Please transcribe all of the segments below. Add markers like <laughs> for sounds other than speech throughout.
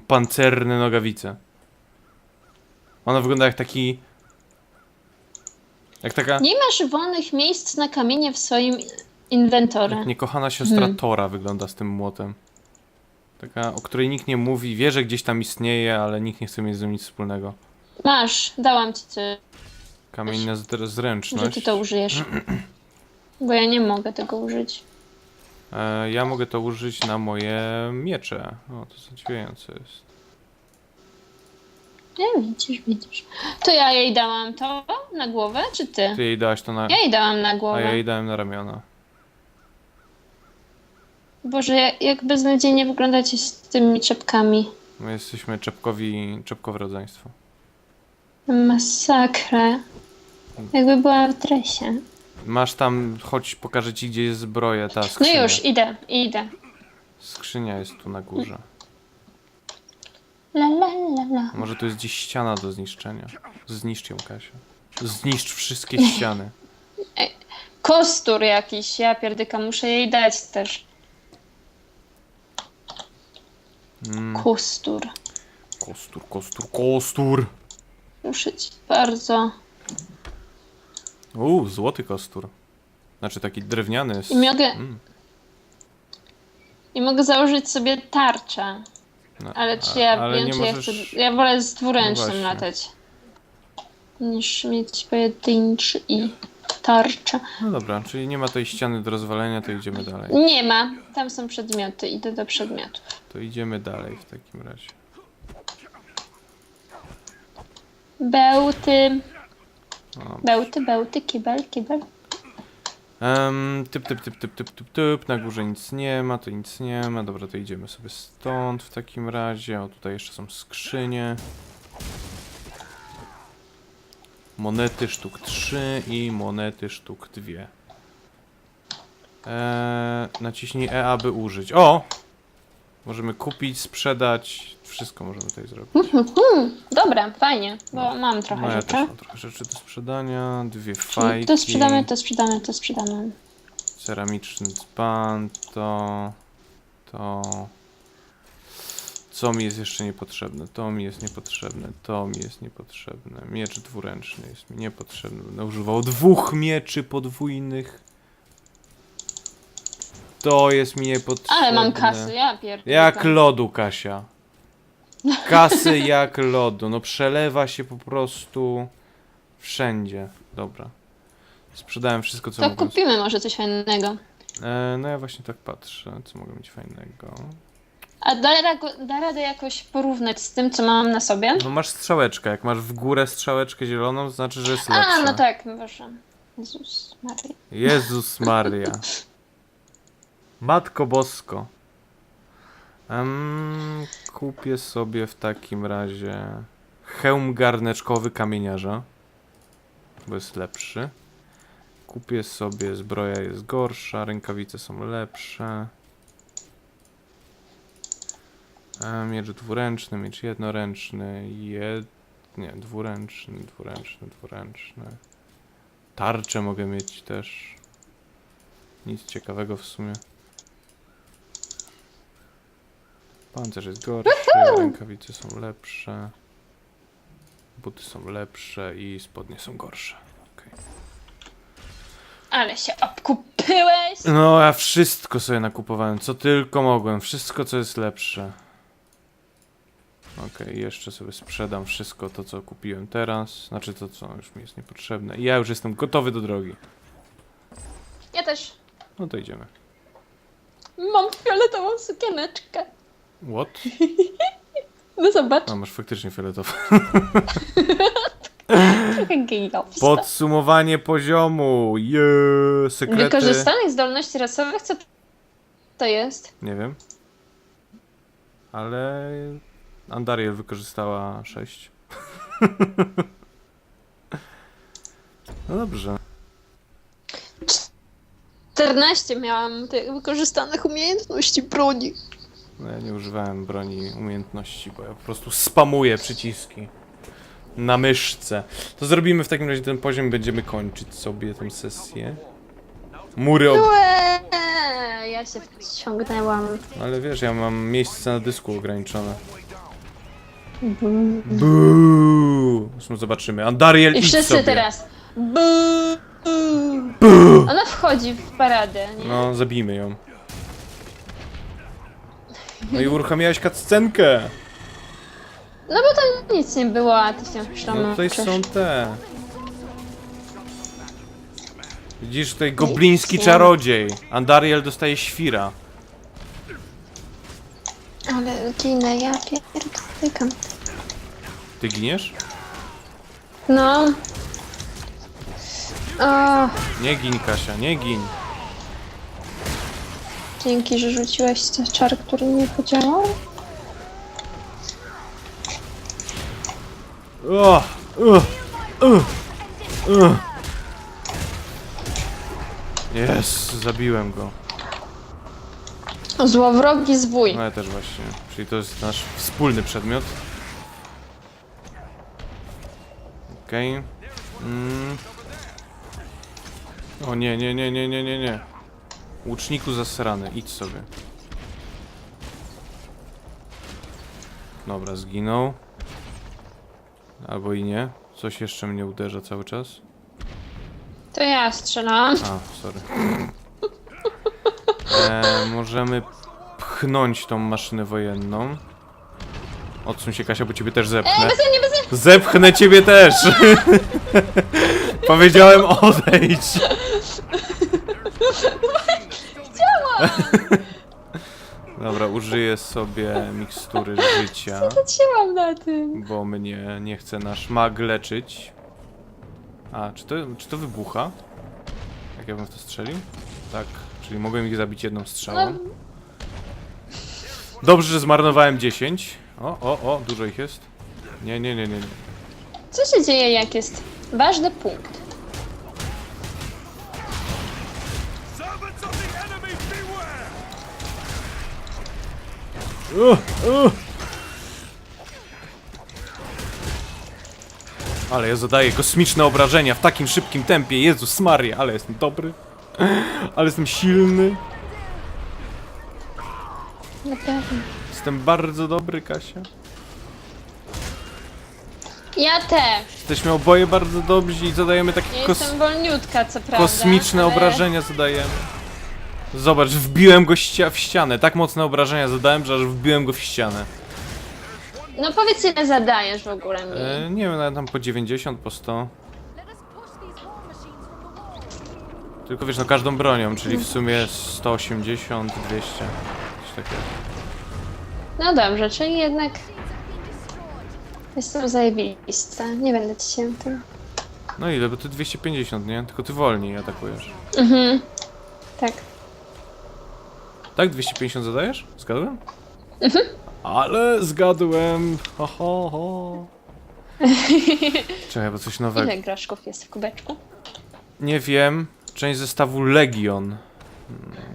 Pancerne nogawice. Ona wygląda jak taki... Jak taka... Nie masz wolnych miejsc na kamienie w swoim inwentorze. Jak niekochana siostra Hmm. Tora wygląda z tym młotem. Taka, o której nikt nie mówi, wie, że gdzieś tam istnieje, ale nikt nie chce mieć z nią nic wspólnego. Masz, dałam ci coś, Kamienna zr- że zręczność. ty to użyjesz. Bo ja nie mogę tego użyć. E, ja mogę to użyć na moje miecze. O, to zadziwiające jest. Nie, widzisz, widzisz. To ja jej dałam to na głowę, czy ty? Ty jej dałaś to na... Ja jej dałam na A głowę. ja jej dałem na ramiona. Boże, jak, jak beznadziejnie wyglądacie z tymi czepkami. My jesteśmy czepkowi, czepkowe rodzeństwo. Masakra. Jakby była w dresie. Masz tam, chodź pokażę ci gdzie jest zbroja, ta No skrzynia. już, idę, idę. Skrzynia jest tu na górze. La la la la. Może tu jest gdzieś ściana do zniszczenia. Zniszcz ją, Kasia. Zniszcz wszystkie <laughs> ściany. Kostur jakiś, ja pierdyka, muszę jej dać też. Mm, Kostur. kostur, kostur, kostur. Muszę ci bardzo. Uuu, złoty kostur. Znaczy taki drewniany. Z... I mogę, Mm, i mogę założyć sobie tarczę. no, Ale czy ja ale wiem, czy możesz... ja chcę. Ja wolę z No dwuręcznym właśnie. latać. Niż mieć pojedynczy i tarczę. No dobra, czyli nie ma tej ściany do rozwalenia, to idziemy dalej. Nie ma. Tam są przedmioty. Idę do przedmiotów. To idziemy dalej w takim razie. Bełty. Bełty, bełty, kibel, kibel. Um, typ, typ, typ, typ, typ, typ, typ, na górze nic nie ma, tu nic nie ma, dobra, to idziemy sobie stąd w takim razie, o tutaj jeszcze są skrzynie. Monety sztuk 3 i monety sztuk 2. Eee, naciśnij E, aby użyć. O! Możemy kupić, sprzedać, wszystko możemy tutaj zrobić. Hmm, dobra, fajnie, bo mam trochę No ja rzeczy. też mam trochę rzeczy do sprzedania, dwie fajki. to sprzedamy, to sprzedamy, to sprzedamy. Ceramiczny dzban, to... To... Co mi jest jeszcze niepotrzebne? To mi jest niepotrzebne, to mi jest niepotrzebne. Miecz dwuręczny jest mi niepotrzebny. Będę używał dwóch mieczy podwójnych. To jest mi niepotrzebne. Ale mam kasy, ja pierdolę. Jak lodu, Kasia. Kasy <laughs> jak lodu. No przelewa się po prostu wszędzie. Dobra. Sprzedałem wszystko, co To mogłem kupimy może coś fajnego. E, no ja właśnie tak patrzę, co mogę mieć fajnego. A da, ra- da radę jakoś porównać z tym, co mam na sobie? No masz strzałeczkę, jak masz w górę strzałeczkę zieloną, to znaczy, że jest lepsza. A, no tak, proszę. Jezus Maria. Jezus Maria. <laughs> Matko Bosko. Em, kupię sobie w takim razie hełm garneczkowy kamieniarza, bo jest lepszy. Kupię sobie, zbroja jest gorsza, rękawice są lepsze. E, miecz dwuręczny, miecz jednoręczny, jed... nie, dwuręczny, dwuręczny, dwuręczny. Tarczę mogę mieć też. Nic ciekawego w sumie. Pancerz jest gorszy, rękawice są lepsze. Buty są lepsze i spodnie są gorsze. Okej. Ale się obkupyłeś! No, ja wszystko sobie nakupowałem, co tylko mogłem. Wszystko, co jest lepsze. Okej, jeszcze sobie sprzedam wszystko to, co kupiłem teraz. Znaczy to, co już mi jest niepotrzebne. I ja już jestem gotowy do drogi. Ja też. No to idziemy. Mam fioletową sukieneczkę. What? <laughs> No zobacz, A, masz faktycznie fioletowy. trochę gejowska. Podsumowanie poziomu. Yeah, sekrety. Wykorzystanych zdolności rasowych, co to jest? Nie wiem. Ale Andariel wykorzystała 6. <laughs> no dobrze. 14 miałam tych wykorzystanych umiejętności broni. No ja nie używałem broni umiejętności, bo ja po prostu spamuję przyciski. Na myszce. To zrobimy w takim razie ten poziom, będziemy kończyć sobie tę sesję. Mury ob... Łe, ja się wciągnęłam. Ale wiesz, ja mam miejsce na dysku ograniczone. Bum. Buu. Zresztą zobaczymy. Andariel, I idź wszyscy sobie. teraz. Buu. Ona wchodzi w paradę, nie? No, zabijmy ją. No i uruchomiłaś cutscenkę. No bo tam nic nie było, a ty się szlama. No tutaj są te. Widzisz tutaj gobliński Nic. czarodziej. Andariel dostaje świra. Ale ginę, ja pierdolę. Ty giniesz? No. O, Nie gin, Kasia, nie gin. Dzięki, że rzuciłeś ten czar, który nie podziałał. O. Jest, zabiłem go. Złowrogi zwój. No ja też właśnie. Czyli to jest nasz wspólny przedmiot. Okej. Mm. O nie, nie, nie, nie, nie, nie, nie. Łuczniku zasrany, idź sobie. Dobra, zginął. Albo i nie. Coś jeszcze mnie uderza cały czas. To ja strzelałam. A, sorry. E, możemy pchnąć tą maszynę wojenną. Odsuń się Kasia, bo ciebie też zepchnę. Ej, bez mnie, bez mnie! Zepchnę ciebie też! <laughs> Powiedziałem odejdź! <laughs> <laughs> Dobra, użyję sobie mikstury życia, <laughs> Zacięłam na tym. bo mnie nie chce nasz mag leczyć. A, czy to, czy to wybucha? Jak ja bym w to strzelił? Tak, czyli mogłem ich zabić jedną strzałą. No, Dobrze, że zmarnowałem 10. O, o, o, dużo ich jest. Nie, nie, nie, nie, nie. co się dzieje, jak jest ważny punkt? Uh, uh. Ale ja zadaję kosmiczne obrażenia w takim szybkim tempie. Jezus Maria, ale jestem dobry. Ale jestem silny. Naprawdę. Jestem bardzo dobry, Kasia. Ja też. Jesteśmy oboje bardzo dobrzy i zadajemy takie Ja kos jestem wolniutka, co prawda. kosmiczne ale... obrażenia zadajemy. Zobacz, wbiłem go ścia w ścianę. Tak mocne obrażenia zadałem, że aż wbiłem go w ścianę. No powiedz, ile zadajesz w ogóle mi. E, nie wiem, nawet tam po 90, po 100. Let us push these war machines from the wall. Tylko wiesz, no każdą bronią, czyli w sumie 180, 200. Coś takiego. No dobrze, czyli jednak jestem zajebista. Nie będę ci się tym. No ile, bo ty 250, nie? Tylko ty wolniej atakujesz. Mhm. Tak. Tak? 250 zadajesz? Zgadłem? Mhm. Ale zgadłem! Ho, ho, ho. <laughs> Czekaj, bo coś nowego. Ile groszków jest w kubeczku? Nie wiem. Część zestawu Legion.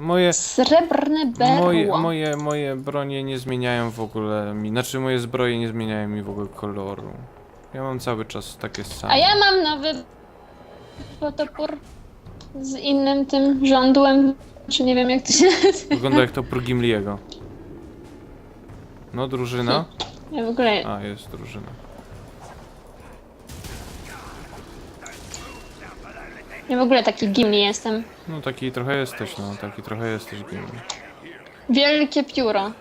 Moje, Srebrne berło. moje, moje, moje bronie nie zmieniają w ogóle mi. Znaczy moje zbroje nie zmieniają mi w ogóle koloru. Ja mam cały czas takie same. A ja mam nowy potopór z innym tym żądłem, czy nie wiem jak to się nazywa. Wygląda jak to Gimliego. No, drużyna. Ja w ogóle... A, jest drużyna. Ja w ogóle taki gimli jestem. No taki trochę jesteś, no, taki trochę jesteś Gimli. Wielkie pióro.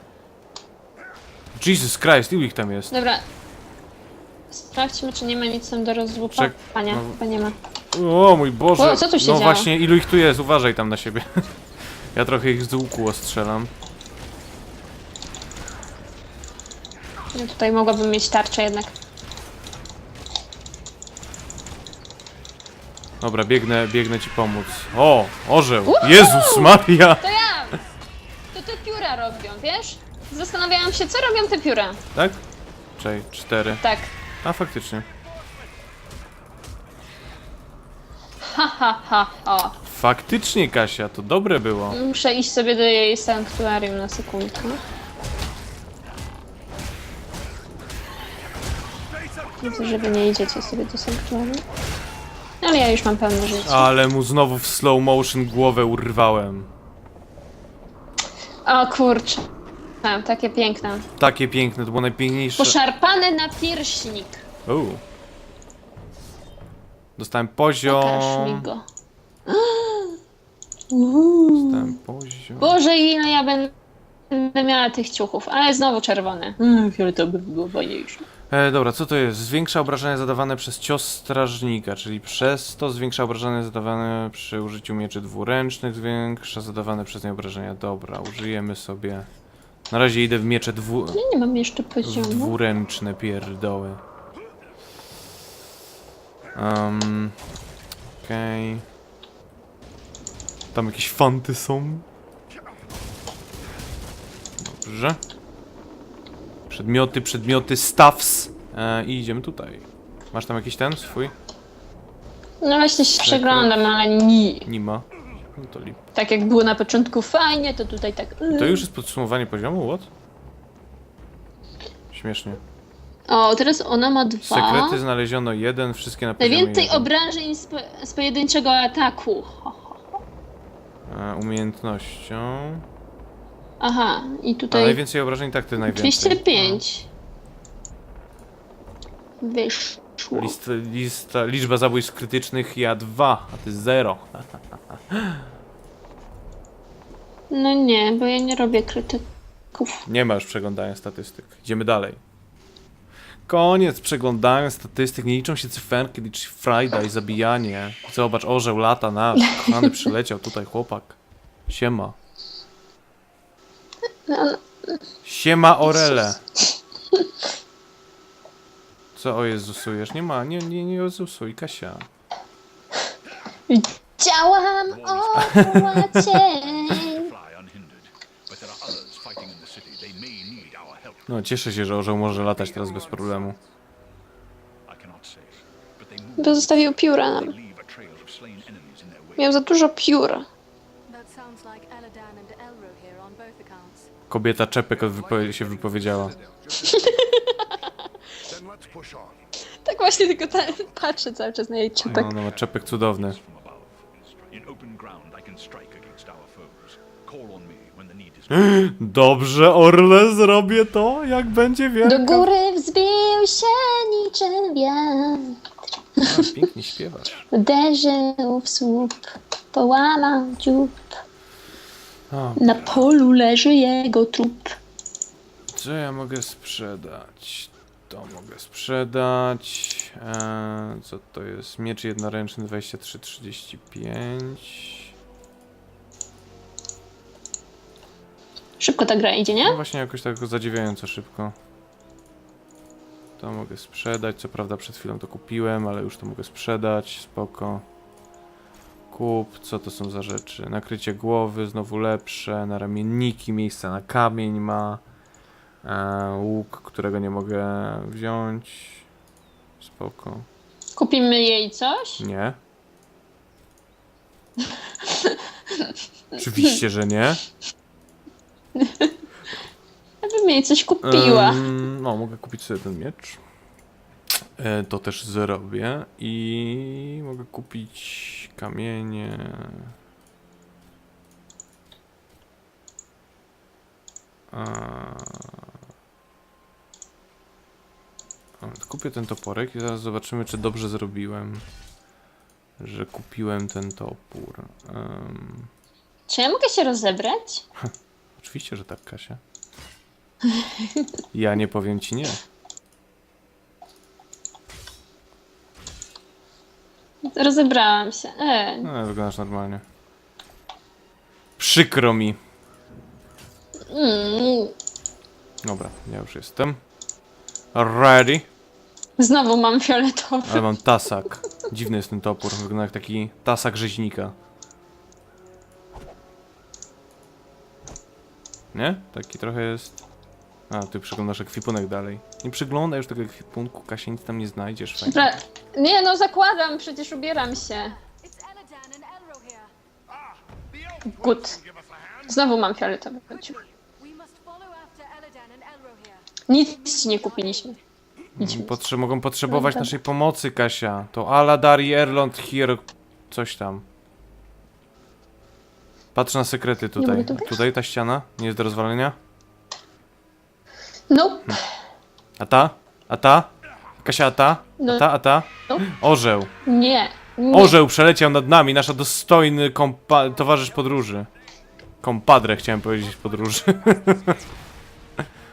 Jesus Christ, ilu ich tam jest? Dobra. Sprawdźmy, czy nie ma nic tam do rozłupania. no. Chyba nie ma. O mój Boże! O, co tu się no działo? właśnie, ilu ich tu jest? Uważaj tam na siebie. <laughs> ja trochę ich z łuku ostrzelam. Ja tutaj mogłabym mieć tarczę jednak. Dobra, biegnę, biegnę ci pomóc. O, orzeł! Jezus Maria! To ja! To te pióra robią, wiesz? Zastanawiałam się, co robią te pióra. Tak? Czej, cztery. Tak. A, faktycznie. Ha, ha, ha, ha. Faktycznie, Kasia, to dobre było. Muszę iść sobie do jej sanktuarium na sekundkę. Widzę, że wy nie idziecie sobie do sanktuarium. Ale ja już mam pełne życie. Ale mu znowu w slow motion głowę urwałem. O kurczę. A, takie piękne. Takie piękne, to było najpiękniejsze. Poszarpany na pierśnik. Uuu. Dostałem Pokaż mi poziom. go. Dostałem poziom. Boże, ile ja będę miała tych ciuchów, ale znowu czerwone. Mm, fioletowy by było fajniejsze. E, dobra, co to jest? Zwiększa obrażenia zadawane przez cios strażnika, czyli przez to zwiększa obrażenia zadawane przy użyciu mieczy dwuręcznych, zwiększa zadawane przez nie obrażenia. Dobra, użyjemy sobie. Na razie idę w miecze dwu... Ja nie mam jeszcze w poziomu. dwuręczne pierdoły. Um, Okej. Tam jakieś fanty są. Dobrze. Przedmioty, przedmioty, stuffs. E, I idziemy tutaj. Masz tam jakiś ten swój? No właśnie się przeglądam, ale nie. Nie ma. No to lip. Tak jak było na początku fajnie, to tutaj tak... y. To już jest podsumowanie poziomu? What? Śmiesznie. O, teraz ona ma dwa. Sekrety znaleziono jeden, wszystkie na poziomie Najwięcej jeden. obrażeń z, po, z pojedynczego ataku. Ho, ho. E, umiejętnością. Aha, i A tutaj najwięcej obrażeń tak ty najwięcej. 205. Wyszło. List, lista, liczba zabójstw krytycznych ja 2, a ty 0. No nie, bo ja nie robię krytyków. Nie ma już przeglądania statystyk. Idziemy dalej. Koniec przeglądania statystyk. Nie liczą się cyferki, liczy frajda i zabijanie. Zobacz, orzeł lata nasz. Kochany przyleciał tutaj chłopak. Siema. Siema Orele. Co o Jezusujesz? Nie ma, nie, nie, nie Jezusuj, Kasia. Działam o płacie. No, cieszę się, że orzeł może latać teraz bez problemu. Bo zostawił pióra nam. Miał za dużo piór. Kobieta czepek wypowie- się wypowiedziała. <laughs> Tak właśnie tylko ta, patrzę cały czas na jej czepek. No, no, czepek cudowny. From above. In open ground, <gasps> Dobrze, Orle, zrobię to, jak będzie wielka. Do góry wzbił się niczym wiatr. A, pięknie śpiewasz. Uderzył w słup, połamał dziób. Na polu leży jego trup. co ja mogę sprzedać? To mogę sprzedać. Eee, co to jest? Miecz jednoręczny 2335. Szybko ta gra idzie, nie? No właśnie jakoś tak zadziwiająco szybko. To mogę sprzedać. Co prawda przed chwilą to kupiłem, ale już to mogę sprzedać. Spoko. Kup. Co to są za rzeczy? Nakrycie głowy, znowu lepsze. Na ramienniki, miejsce na kamień ma. E, łuk, którego nie mogę wziąć. Spoko. Kupimy jej coś? Nie. <laughs> Oczywiście, że nie. <laughs> Ja bym jej coś kupiła. No, mogę kupić sobie ten miecz. E, to też zrobię. I mogę kupić kamienie. A... Kupię ten toporek i zaraz zobaczymy, czy dobrze zrobiłem, że kupiłem ten topór. Em, Czy ja mogę się rozebrać? <laughs> Oczywiście, że tak, Kasia. Ja nie powiem ci nie. Rozebrałam się. E, No, wyglądasz normalnie. Przykro mi. mm, Dobra, ja już jestem. Ready. znowu mam fioletowy. Ale mam tasak. Dziwny jest ten topór. Wygląda jak taki tasak rzeźnika. Nie? Taki trochę jest... A, ty przeglądasz ekwipunek dalej. Nie przeglądaj już tego ekwipunku, Kasia, nic tam nie znajdziesz. Fajnie. Pra... Nie no, zakładam, przecież ubieram się. Good. Znowu mam fioletowy ciuch. We must follow after Eladan and Elro here. Nic ci nie kupiliśmy. Idźmy. Potrze mogą potrzebować naszej pomocy, Kasia. To Aladar i Erlond here... Coś tam. Patrz na sekrety tutaj. mogę tu wejść? Tutaj ta ściana nie jest do rozwalenia? Nope. A ta? A ta? Kasia, a ta? No. A ta? A ta? No. Orzeł. Nie. nie. Orzeł przeleciał nad nami, nasza dostojny kompa- towarzysz podróży. Kompadre chciałem powiedzieć podróży. <laughs>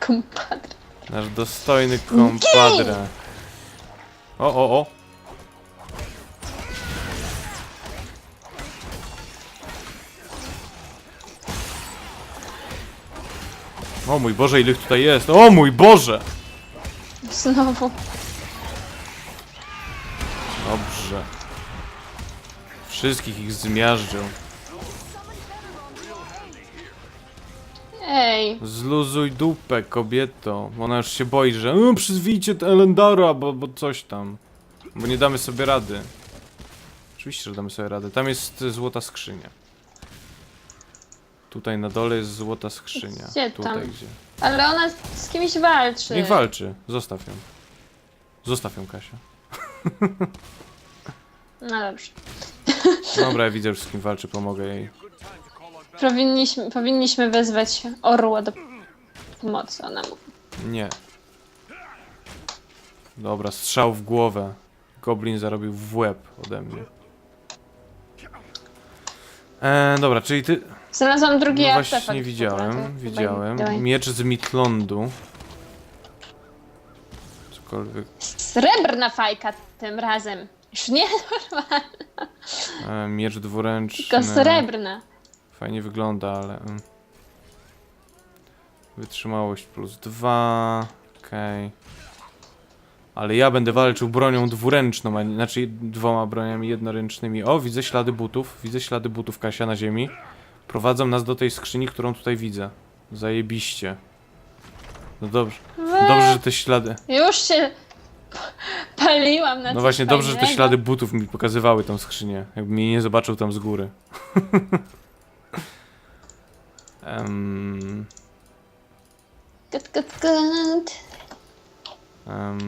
Kompadre. Nasz dostojny kompadre. O, o, o. O mój Boże, ile ich tutaj jest! O mój Boże! Znowu. Dobrze. Wszystkich ich zmiażdżył. Ej. Zluzuj dupę, kobieto. Ona już się boi, że e, przyzwijcie Elendara, bo, bo coś tam. Bo nie damy sobie rady. Oczywiście, że damy sobie radę. Tam jest złota skrzynia. Tutaj na dole jest złota skrzynia. Gdzie Tutaj tam? gdzie. Ale ona z kimś walczy. Niech walczy. Zostaw ją. Zostaw ją, Kasia. <laughs> No dobrze. <laughs> Dobra, ja widzę, że z kim walczy, pomogę jej. Powinniśmy, powinniśmy wezwać orła do pomocy, ona mówi. Nie. Dobra, strzał w głowę. Goblin zarobił w łeb ode mnie. E, dobra, czyli ty. Znalazłam drugi No artefakt. właśnie widziałem, to widziałem. Dawaj. Miecz z Mitlądu. Cokolwiek. Srebrna fajka tym razem. Już nie <laughs> E, miecz dwuręczny. tylko srebrna. Fajnie wygląda, ale. mm. Wytrzymałość plus dwa. Okej. Ale ja będę walczył bronią dwuręczną, a nie, znaczy dwoma broniami jednoręcznymi. O, widzę ślady butów. Widzę ślady butów Kasia na ziemi. Prowadzą nas do tej skrzyni, którą tutaj widzę. Zajebiście. No dobrze. Dobrze, że te ślady. Już się paliłam na No coś właśnie, dobrze, że te fajnego. ślady butów mi pokazywały tą skrzynię. Jakbym jej nie zobaczył tam z góry. Kat, <laughs> kat. em,